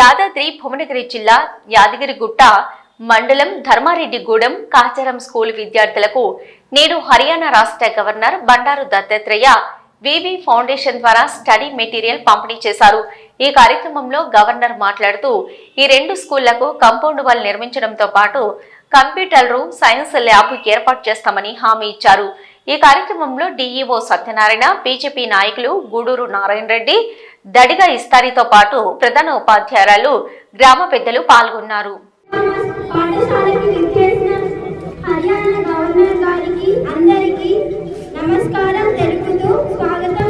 యాదాద్రి భువనగిరి జిల్లా యాదగిరిగుట్ట మండలం ధర్మారెడ్డిగూడెం కాచారం స్కూల్ విద్యార్థులకు నేడు హర్యానా రాష్ట్ర governor Bandaru Dattatreya VV foundation ద్వారా స్టడీ మెటీరియల్ పంపిణీ చేశారు. ఈ కార్యక్రమంలో గవర్నర్ మాట్లాడుతూ ఈ రెండు స్కూళ్ళకు కంపౌండ్ వాల్ నిర్మించడంతో పాటు కంప్యూటర్ రూమ్ సైన్స్ ల్యాబ్ ఏర్పాటు చేస్తామని హామీ ఇచ్చారు. ఈ కార్యక్రమంలో డీఈఓ సత్యనారాయణ బీజేపీ నాయకులు గూడూరు నారాయణ రెడ్డి దడిగా ఇస్తారితో పాటు ప్రధాన ఉపాధ్యాయురాలు గ్రామ పెద్దలు పాల్గొన్నారు. నమస్కారం తెలుపుతూ స్వాగతం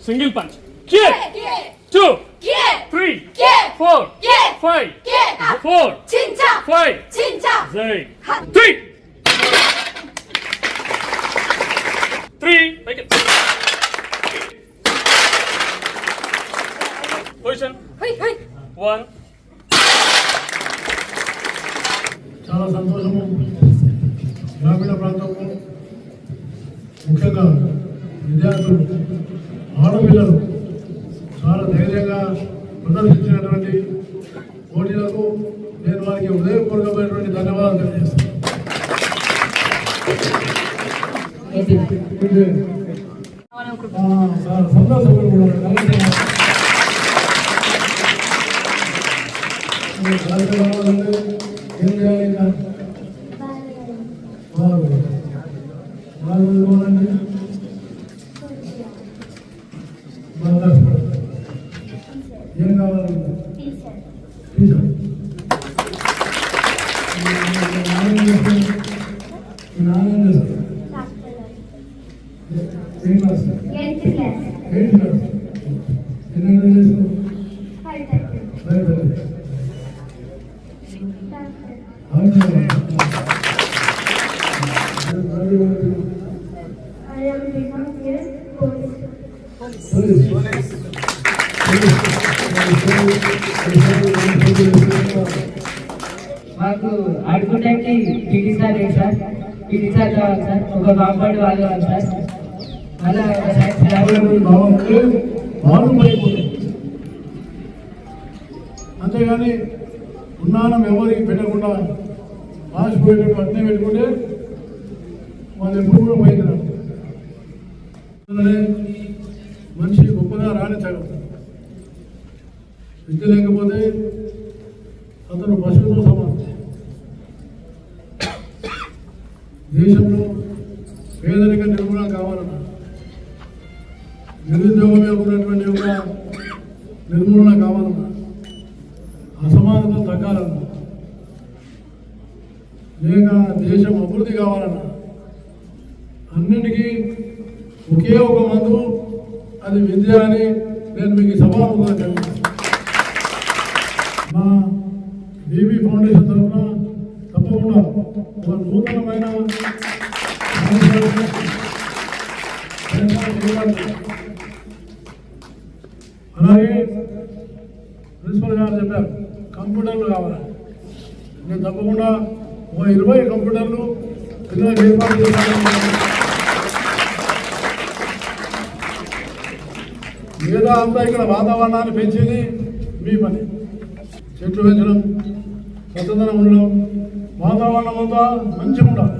Single punch. Kick. Two. Three. Four. Five. Four. Five. Zay. Three. Three. Make it. Position. One. చాలా సంతోషము గ్రామీణ ప్రాంతంలో ముఖ్యంగా విద్యార్థులు ప్రదర్శించినటువంటి పోటీలకు నేను వారికి హృదయపూర్వకమైనటువంటి ధన్యవాదాలు తెలియజేస్తాను. ఏం చేయాలి ఇంకా? వారు మాకు ఆడుకోవడానికి పీటీ సార్ లేదు సార్. పీటీ సార్ కావాలి సార్. ఒక కాంపౌండ్ వాళ్ళు కావాలి సార్. అలా అంతేగాని ఉన్నానం ఎవరికి పెట్టకుండా పాసిపోయేటట్టు అర్థం పెట్టుకుంటే వాళ్ళు ఎప్పుడు కూడా పైకి మనిషి గొప్పగా రాణించగలుగుతాడు విద్య లేకపోతే అతను పశువుతో సమానం. దేశంలో పేదరిక నిర్మూలన కావాలన్నా నిరుద్యోగమే ఉన్నటువంటి ఒక నిర్మూలన కావాలన్నా అసమానత తగ్గాలన్నా లేక దేశం అభివృద్ధి కావాలన్నా అన్నిటికీ ఒకే ఒక మందు అది విద్య అని నేను మీకు సభాముఖంగా తెలియజేస్తాను మా బీబీ ఫౌండేషన్ తరఫున తప్పకుండా ఒక నూతనమైన అలాగే ప్రిన్సిపల్ గారు చెప్పారు కంప్యూటర్లు కావాలి. నేను తప్పకుండా ఒక ఇరవై కంప్యూటర్లు పిల్లలకు ఏర్పాటు చేస్తాను. లేదా అంతా ఇక్కడ వాతావరణాన్ని పెంచేది మీ పని. చెట్లు పెంచడం స్వతంత్రం ఉండడం వాతావరణం అంతా మంచిగా ఉండాలి.